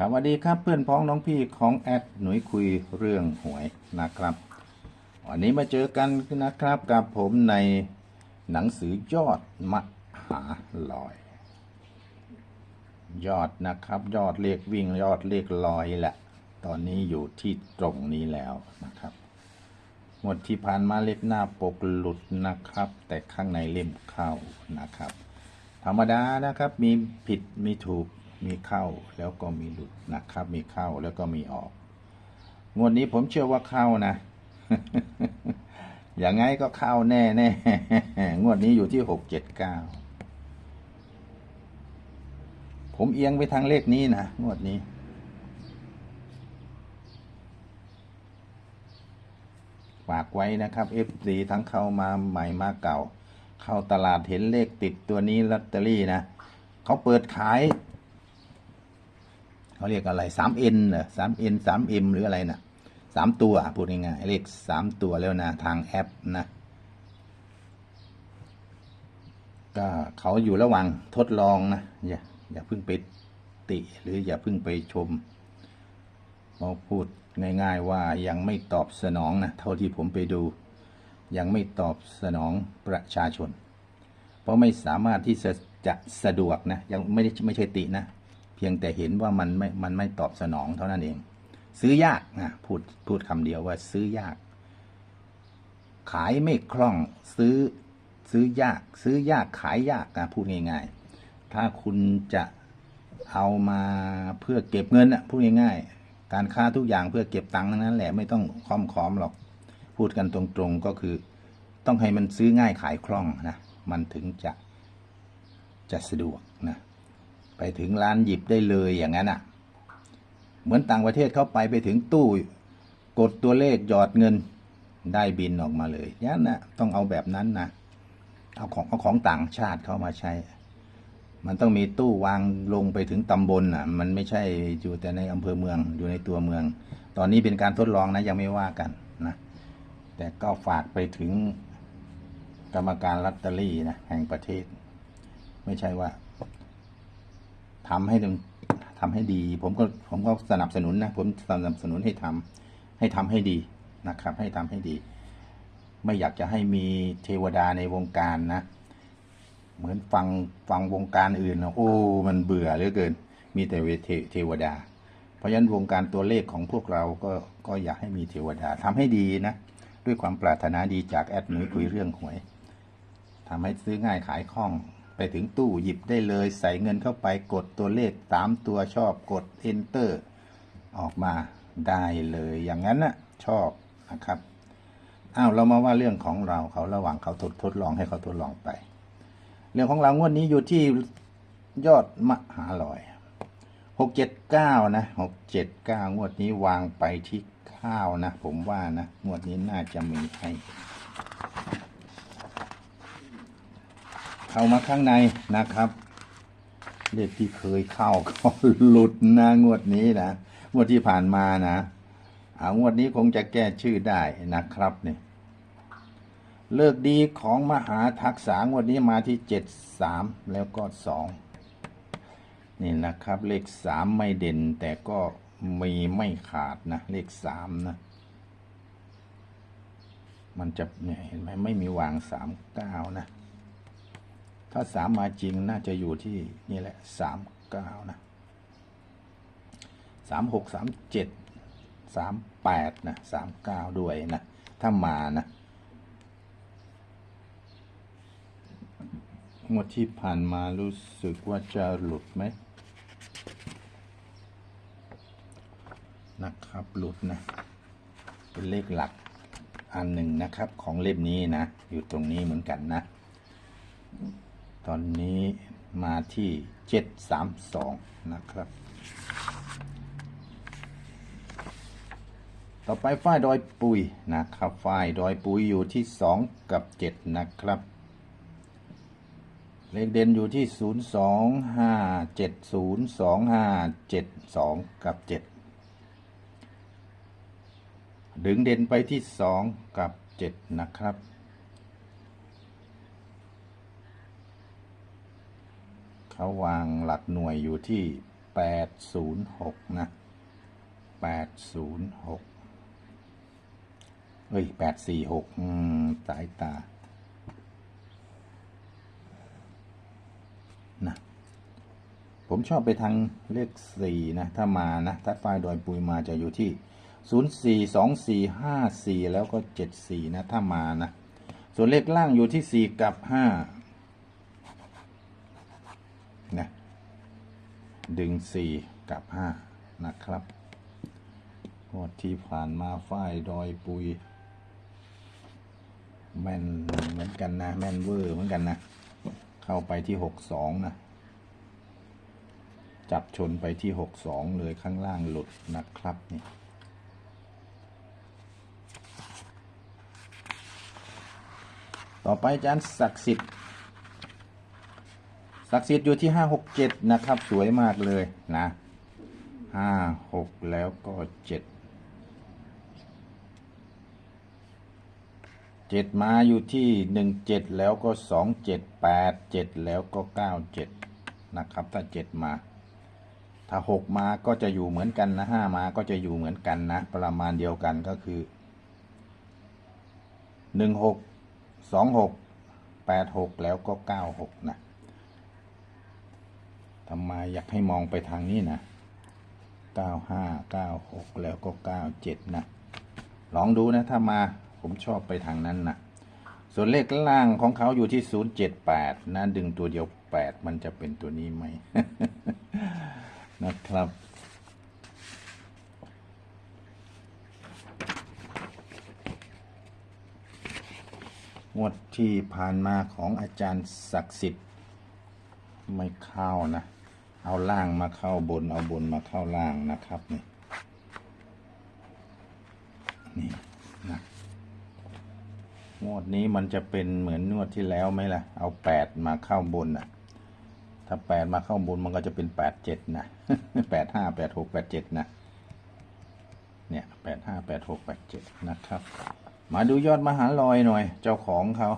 ครับสวัสดีครับเพื่อนพ้องน้องพี่ของแอดหนุ่ยคุยเรื่องหวยนะครับ วันนี้มาเจอกันนะครับกับผมในหนังสือยอดมหาลอย ยอดนะครับ ยอดเลขวิ่งยอดเลขลอยแหละ ตอนนี้อยู่ที่ตรงนี้แล้วนะครับหมดที่ผ่านมาเลขหน้าปกหลุดนะครับ แต่ข้างในเล่มเข้านะครับ ธรรมดานะครับมีผิดมีถูก มีเข้าแล้วก็มีหลุดนะครับ มีเข้าแล้วก็มีออก งวดนี้ผมเชื่อว่าเข้านะ อย่างไงก็เข้าแน่แน่งวดนี้อยู่ที่หกเจ็ดเก้าผมเอียงไปทางเลขนี้นะงวดนี้ฝากไว้นะครับ F4 ทั้งเข้ามาใหม่มาเก่า เข้าตลาดเห็นเลขติดตัวนี้ลอตเตอรี่นะเขาเปิดขาย เขาเรียกอะไร 3N เหรอ 3N 3M หรืออะไรนะสามตัวพูดง่ายๆเลขสามตัวแล้วนะ ทางแอปนะก็เขาอยู่ระหว่างทดลองนะ อย่าอย่าเพิ่งไปติหรืออย่าเพิ่งไปชมเราพูดง่าย ๆ ว่ายังไม่ตอบสนองนะเท่าที่ผมไปดู ยังไม่ตอบสนองประชาชน เพราะไม่สามารถที่จะจะสะดวกนะยังไม่ได้ไม่ใช่ตินะ เพียงแต่เห็นว่ามันไม่มันไม่ตอบสนองเท่านั้นเอง ซื้อยากนะพูดพูดคำเดียวว่าซื้อยาก ขายไม่คล่องซื้อซื้อยาก ซื้อยากขายยากนะพูดง่าย ๆ ถ้าคุณจะเอามาเพื่อเก็บเงินอะพูดง่ายๆ การค้าทุกอย่างเพื่อเก็บตังค์ทั้งนั้นแหละไม่ต้องค้อมค้อมหรอก พูดกันตรงๆก็คือ ต้องให้มันซื้อง่ายขายคล่องนะมันถึงจะจะสะดวก ไปถึงร้านหยิบได้เลยอย่างนั้นอะ เหมือนต่างประเทศเขาไปไปถึงตู้ กดตัวเลขหยอดเงินได้บินออกมาเลยยันนะต้องเอาแบบนั้นนะเอาของเอาของต่างชาติเข้ามาใช้ มันต้องมีตู้วางลงไปถึงตำบลอะ มันไม่ใช่อยู่แต่ในอำเภอเมืองอยู่ในตัวเมือง ตอนนี้เป็นการทดลองนะยังไม่ว่ากันนะ แต่ก็ฝากไปถึงกรรมการลอตเตอรี่นะแห่งประเทศ ไม่ใช่ว่า ทำให้มันทำให้ดี ผมก็ผมก็สนับสนุนนะผมสนับสนุนให้ทำให้ทำให้ดีนะครับ ให้ทำให้ดี ไม่อยากจะให้มีเทวดาในวงการนะ เหมือนฟังฟังวงการอื่นนะโอ้มันเบื่อเหลือเกิน มีแต่เทเทวดา เพราะฉะนั้นวงการตัวเลขของพวกเราก็ก็อยากให้มีเทวดาทำให้ดีนะด้วยความปรารถนาดีจากแอดหนุ่ยคุยเรื่องหวยทำให้ซื้อง่ายขายคล่อง ไปถึงตู้หยิบได้เลย ใส่เงินเข้าไปกดตัวเลขตามตัวชอบกด enter ออกมาได้เลยอย่างนั้นนะชอบนะครับอ้าวเรามาว่าเรื่องของเราเขาระหว่างเขาทดทดลองให้เขาทดลองไป เรื่องของเรางวดนี้อยู่ที่ยอดมหาลอยหกเจ็ดเก้านะหกเจ็ดเก้างวดนี้วางไปที่ข้าวนะ ผมว่านะ งวดนี้น่าจะมีให้ เข้ามาข้างในนะครับเลขที่เคยเข้าก็หลุดนะงวดนี้นะงวดที่ผ่านมานะอางวดนี้คงจะแก้ชื่อได้นะครับเนี่ยเลิกดีของมหาทักษะงวดนี้มาที่เจ็ดสามแล้วก็สองนี่นะครับ เลขสามไม่เด่น แต่ก็มีไม่ขาดนะเลขสามนะ มันจะเนี่ยเห็นไหมไม่มีวางสามเก้านะ ถ้าสามมาจริงน่าจะอยู่ที่นี่แหละสามเก้านะสามหกสามเจ็ดสามแปดนะสามเก้าด้วยนะ ถ้ามานะงวดที่ผ่านมารู้สึกว่าจะหลุดไหมนะครับหลุดนะ เป็นเลขหลักอันหนึ่งนะครับของเล่มนี้นะ อยู่ตรงนี้เหมือนกันนะ ตอนนี้มาที่เจ็ดสามสองนะครับ ต่อไปฝ้ายดอยปุยนะครับฝ้ายดอยปุยอยู่ที่สองกับเจ็ดนะครับ เลขเด่นอยู่ที่ศูนย์สองห้าเจ็ดศูนย์สองห้าเจ็ดสองกับเจ็ดดึงเด่นไปที่สองกับเจ็ดนะครับ เขาวางหลักหน่วยอยู่ที่แปดศูนย์หกนะแปดศูนย์หกเอ้ยแปดสี่หกสายตา นะ ผมชอบไปทางเลขสี่นะ ถ้ามานะ ถ้าไฟล์ดอยปุยมาจะอยู่ที่ศูนย์สี่สองสี่ห้าสี่แล้วก็เจ็ดสี่นะ ถ้ามานะ ส่วนเลขล่างอยู่ที่สี่กับห้า นะ ดึงสี่กับห้านะครับงวดที่ผ่านมาฝ้ายดอยปุย แม่นเหมือนกันนะ แม่นเวอร์เหมือนกันนะ เข้าไปที่หกสองนะ จับชนไปที่หกสองเลยข้างล่างหลุดนะครับนี่ต่อไปอาจารย์ศักดิ์สิทธิ์ ศักดิ์สิทธิ์อยู่ที่ห้าหกเจ็ดนะครับ สวยมากเลยนะห้าหกแล้วก็เจ็ดเจ็ดมาอยู่ที่หนึ่งเจ็ดแล้วก็สองเจ็ดแปดเจ็ดแล้วก็เก้าเจ็ดนะครับ ถ้าเจ็ดมา ถ้าหกมาก็จะอยู่เหมือนกันนะห้ามาก็จะอยู่เหมือนกันนะ ประมาณเดียวกันก็คือหนึ่งหกสองหกแปดหกแล้วก็เก้าหกนะ ทำไมอยากให้มองไปทางนี้นะเก้าห้าเก้าหกแล้วก็เก้าเจ็ดนะ ลองดูนะถ้ามาผมชอบไปทางนั้นนะส่วนเลขล่างของเขาอยู่ที่ศูนย์เจ็ดแปดนะดึงตัวเดียวแปดมันจะเป็นตัวนี้ไหมนะครับงวดที่ผ่านมาของอาจารย์ศักดิ์สิทธิ์ไม่เข้านะ เอาล่างมาเข้าบน เอาบนมาเข้าล่างนะครับนี่นี่นะงวดนี้มันจะเป็นเหมือนงวดที่แล้วไหมล่ะ เอาแปดมาเข้าบนอะ ถ้าแปดมาเข้าบนมันก็จะเป็นแปดเจ็ดนะแปดห้าแปดหกแปดเจ็ดนะ เนี่ยแปดห้าแปดหกแปดเจ็ดนะครับ มาดูยอดมหาลอยหน่อย เจ้าของเขา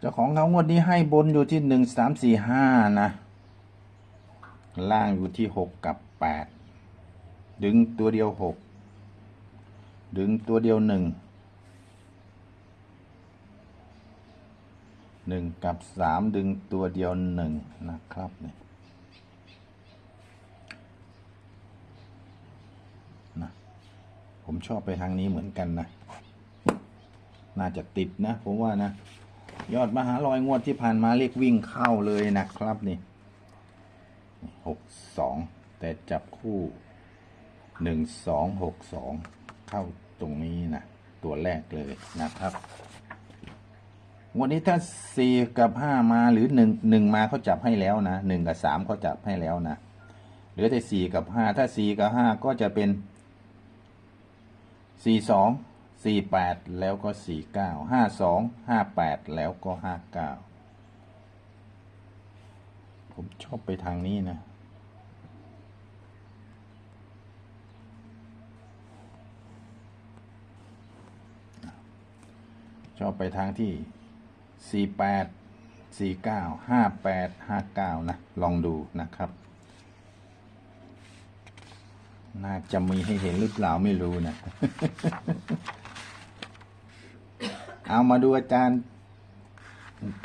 เจ้าของเขางวดนี้ให้บนอยู่ที่หนึ่งสามสี่ห้านะ ล่างอยู่ที่หกกับแปดดึงตัวเดียวหกดึงตัวเดียวหนึ่งหนึ่งกับสามดึงตัวเดียวหนึ่งนะครับเนี่ยนะผมชอบไปทางนี้เหมือนกันนะ น่าจะติดนะ ผมว่านะ ยอดมหาลอยงวดที่ผ่านมาเรียกวิ่งเข้าเลยนะครับนี่หกสองแต่จับคู่หนึ่งสองหกสองเข้าตรงนี้นะตัวแรกเลยนะครับงวันนี้ถ้าสี่กับห้ามาหรือหนึ่งหนึ่งมาเขาจับให้แล้วนะหนึ่งกับสามเขาจับให้แล้วนะเหลือแต่สี่กับห้าถ้าสี่กับห้าก็จะเป็นสี่สอง สี่แปดแล้วก็สี่เก้าห้าสองห้าแปดแล้วก็ห้าเก้าผมชอบไปทางนี้นะ ชอบไปทางที่สี่แปดสี่เก้าห้าแปดห้าเก้านะ ลองดูนะครับ น่าจะมีให้เห็นหรือเปล่าไม่รู้นะ เอามาดูอาจารย์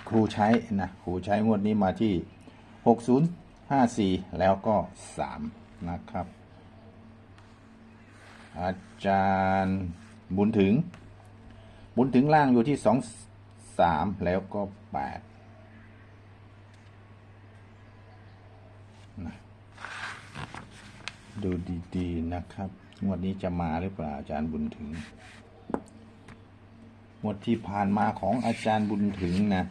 ครูใช้นะครูใช้งวดนี้มาที่หกศูนย์ห้าสี่แล้วก็สามนะครับ อาจารย์บุญถึง บุญถึงล่างอยู่ที่สองสามแล้วก็แปดดูดี ๆ นะครับ งวดนี้จะมาหรือเปล่าอาจารย์บุญถึง งวดที่ผ่านมาของอาจารย์บุญถึงนะ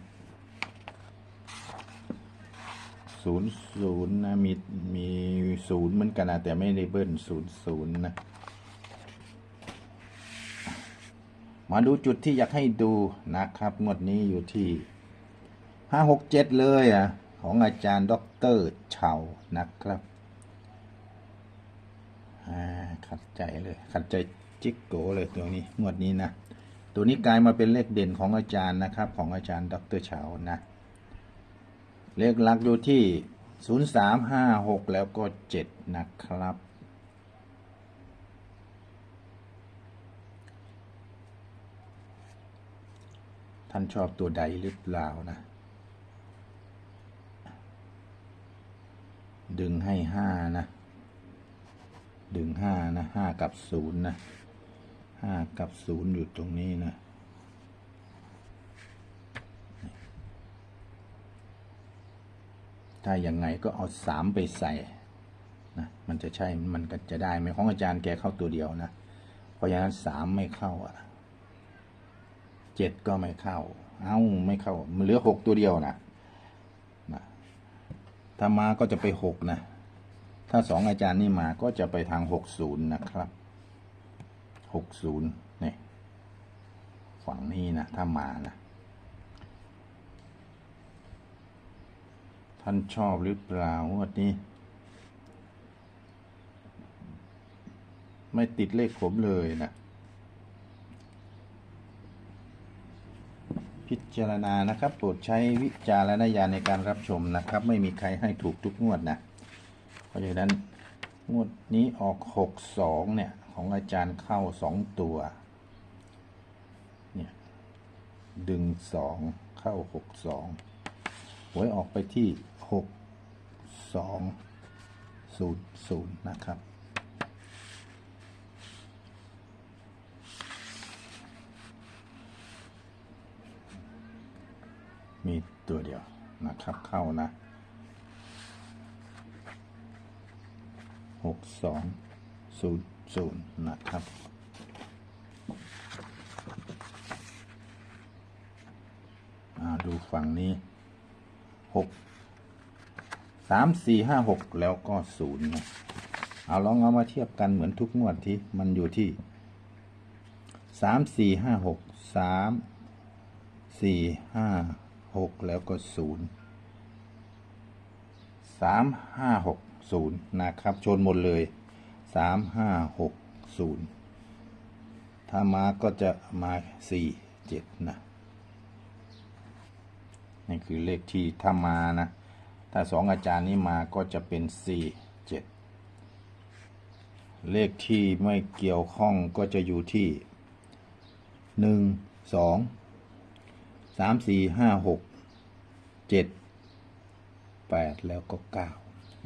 ศูนย์ศูนย์นะมีมีศูนย์เหมือนกันนะแต่ไม่ได้เบิ้ลศูนย์ศูนย์นะ มาดูจุดที่อยากให้ดูนะครับ งวดนี้อยู่ที่ห้าหกเจ็ดเลยอะ ของอาจารย์ด็อกเตอร์เฉานะครับขัดใจเลย ขัดใจจิกโกเลยตัวนี้ งวดนี้นะ ตัวนี้กลายมาเป็นเลขเด่นของอาจารย์นะครับ ของอาจารย์ดรเฉานะ เลขหลักอยู่ที่ศูนย์สามห้าหกแล้วก็เจ็ดนะครับ ท่านชอบตัวใดหรือเปล่านะ ดึงให้ห้านะ ดึงห้านะห้ากับศูนย์นะ ห้ากับศูนย์อยู่ตรงนี้นะถ้าอย่างไงก็เอาสามไปใส่นะมันจะใช่มันก็จะได้ไหมของอาจารย์แกเข้าตัวเดียวนะ เพราะฉะนั้นสามไม่เข้าอะเจ็ดก็ไม่เข้า เอ้าไม่เข้า มันเหลือหกตัวเดียวนะนะถ้ามาก็จะไปหกนะ ถ้าสองอาจารย์นี่มาก็จะไปทางหกศูนย์นะครับ หกศูนย์นี่ฝั่งนี้นะ ถ้ามานะ ท่านชอบหรือเปล่างวดนี้ ไม่ติดเลขผมเลยนะ พิจารณานะครับ โปรดใช้วิจารณญาณในการรับชมนะครับ ไม่มีใครให้ถูกทุกงวดนะ เพราะฉะนั้นงวดนี้ออกหกสองเนี่ย ของอาจารย์เข้าสองตัวเนี่ยดึงสองเข้าหกสองหวยออกไปที่หกสองศูนย์ศูนย์นะครับมีตัวเดียวนะครับเข้านะหกสองศูนย์ ศูนย์นะครับอ่าดูฝั่งนี้หกสามสี่ห้าหกแล้วก็ศูนย์นะเอาลองเอามาเทียบกันเหมือนทุกงวดที่มันอยู่ที่สามสี่ห้าหกสามสี่ห้าหกแล้วก็ศูนย์สามห้าหกศูนย์นะครับ ชนหมดเลย สามห้าหกศูนย์ถ้ามาก็จะมาสี่เจ็ดนะนี่คือเลขที่ถ้ามานะ ถ้าสองอาจารย์นี้มาก็จะเป็นสี่เจ็ดเลขที่ไม่เกี่ยวข้องก็จะอยู่ที่หนึ่งสองสามสี่ห้าหกเจ็ดแปดแล้วก็เก้า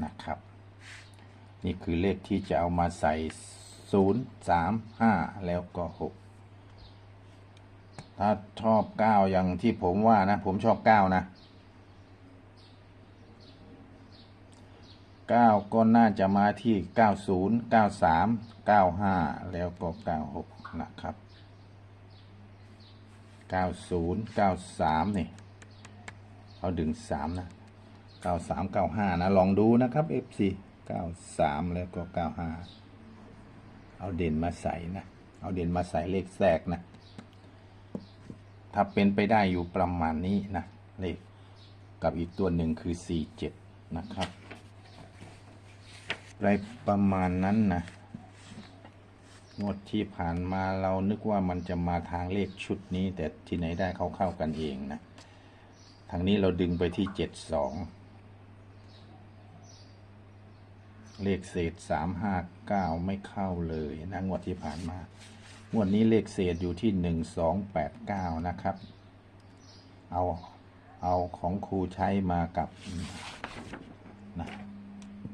นะครับ นี่คือเลขที่จะเอามาใส่ศูนย์สามห้าแล้วก็หกถ้าชอบเก้าอย่างที่ผมว่านะ ผมชอบเก้านะเก้าก็น่าจะมาที่เก้าศูนย์เก้าสามเก้าห้าแล้วก็เก้าหกนะครับเก้าศูนย์เก้าสามนี่เอาดึงสามนะเก้าสามเก้าห้านะ ลองดูนะครับ FC เก้าสามแล้วก็เก้าห้าเอาเด่นมาใส่นะ เอาเด่นมาใส่เลขแทรกนะ ถ้าเป็นไปได้อยู่ประมาณนี้นะ เลขกับอีกตัวหนึ่งคือ 47 นะครับไรประมาณนั้นนะงวดที่ผ่านมาเรานึกว่ามันจะมาทางเลขชุดนี้ แต่ที่ไหนได้เขาเข้ากันเองนะ ทางนี้เราดึงไปที่ 72 เลขเศษ359ไม่เข้าเลยนะงวดที่ผ่านมางวดนี้เลขเศษอยู่ที่หนึ่งสองแปดเก้านะครับ เอาเอาของครูใช้มากับนะ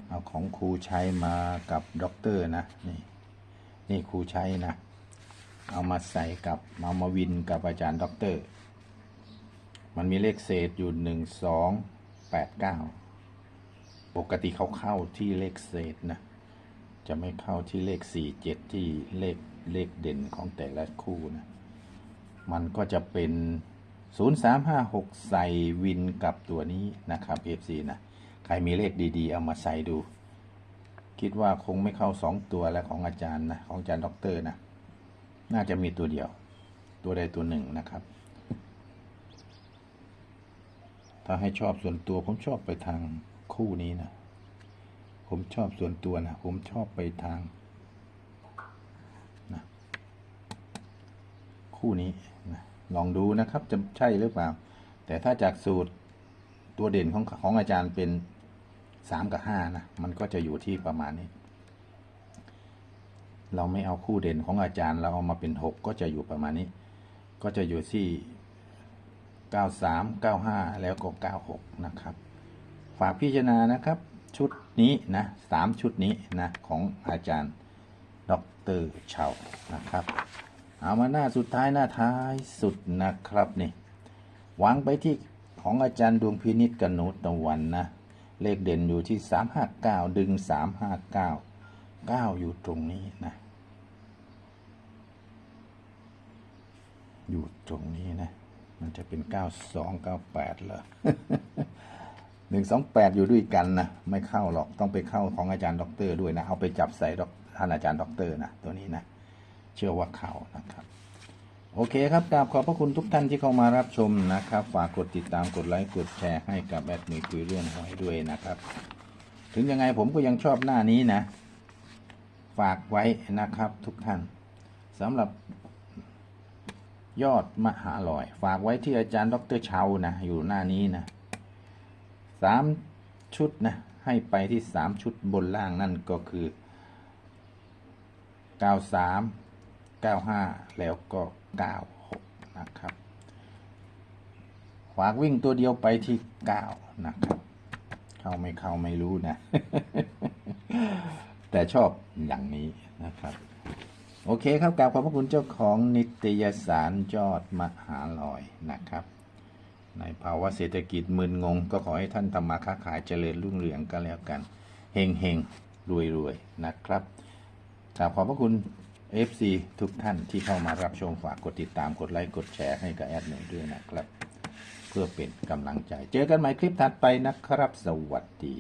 เอาของครูใช้มากับด็อกเตอร์นะนี่นี่ครูใช้นะ เอามาใส่กับเอามาวินกับอาจารย์ด็อกเตอร์ มันมีเลขเศษอยู่หนึ่งสองแปดเก้า ปกติเขาเข้าที่เลขเศษนะ จะไม่เข้าที่เลขสี่เจ็ดที่เลขเลขเด่นของแต่ละคู่นะ มันก็จะเป็น 0356 ใส่วินกับตัวนี้นะครับ FC นะ ใครมีเลขดีๆ เอามาใส่ดู คิดว่าคงไม่เข้าสองตัวแล้วของอาจารย์นะ ของอาจารย์ด็อกเตอร์นะ น่าจะมีตัวเดียว ตัวใดตัวหนึ่งนะครับ ถ้าให้ชอบส่วนตัวผมชอบไปทาง คู่นี้นะ ผมชอบส่วนตัวนะ ผมชอบไปทางนะคู่นี้นะลองดูนะครับจะใช่หรือเปล่า แต่ถ้าจากสูตรตัวเด่นของของอาจารย์เป็นสามกับห้านะ มันก็จะอยู่ที่ประมาณนี้ เราไม่เอาคู่เด่นของอาจารย์ เราเอามาเป็นหกก็จะอยู่ประมาณนี้ ก็จะอยู่ที่เก้าสามเก้าห้าแล้วก็เก้าหกนะครับ ฝากพิจารณานะครับ ชุดนี้นะสามชุดนี้นะของอาจารย์ดรเฉานะครับ เอามาหน้าสุดท้ายหน้าท้ายสุดนะครับนี่วางไปที่ของอาจารย์ดวงพินิจกนุตะวันนะ เลขเด่นอยู่ที่ 359 ดึง 359 9 อยู่ตรงนี้นะ อยู่ตรงนี้นะ มันจะเป็น 92 98เหรอ 128องแปดอยู่ด้วยกันนะไม่เข้าหรอกต้องไปเข้าของอาจารย์ด็อกเตอร์ด้วยนะเอาไปจับใส่ท่านอาจารย์ด็อกเตอร์นะตัวนี้นะเชื่อว่าเข้านะครับโอเคครับกราบขอบพระคุณทุกท่านที่เข้ามารับชมนะครับ ฝากกดติดตามกดไลค์กดแชร์ให้กับแอดมินคุยเรื่องหวยด้วยนะครับ ถึงยังไงผมก็ยังชอบหน้านี้นะ ฝากไว้นะครับทุกท่านสำหรับยอดมหาลอย ฝากไว้ที่อาจารย์ดรเชานะ อยู่หน้านี้นะ สามชุดนะให้ไปที่สามชุดบนล่างนั่นก็คือ93 95แล้วก็96นะครับฝากวิ่งตัวเดียวไปที่9นะครับ เข้าไม่เข้าไม่รู้นะ แต่ชอบอย่างนี้นะครับโอเคครับกราบขอบพระคุณเจ้าของนิตยสารยอดมหาลอยนะครับ ในภาวะเศรษฐกิจมึนงง ก็ขอให้ท่านทำมาค้าขายเจริญรุ่งเรืองกันแล้วกันเฮงเฮงรวยรวยนะครับกราบขอบพระคุณ FC ทุกท่านที่เข้ามารับชมฝากกดติดตามกดไลค์กดแชร์ให้กับแอดหนึ่งด้วยนะครับ เพื่อเป็นกำลังใจ เจอกันใหม่คลิปถัดไปนะครับ สวัสดี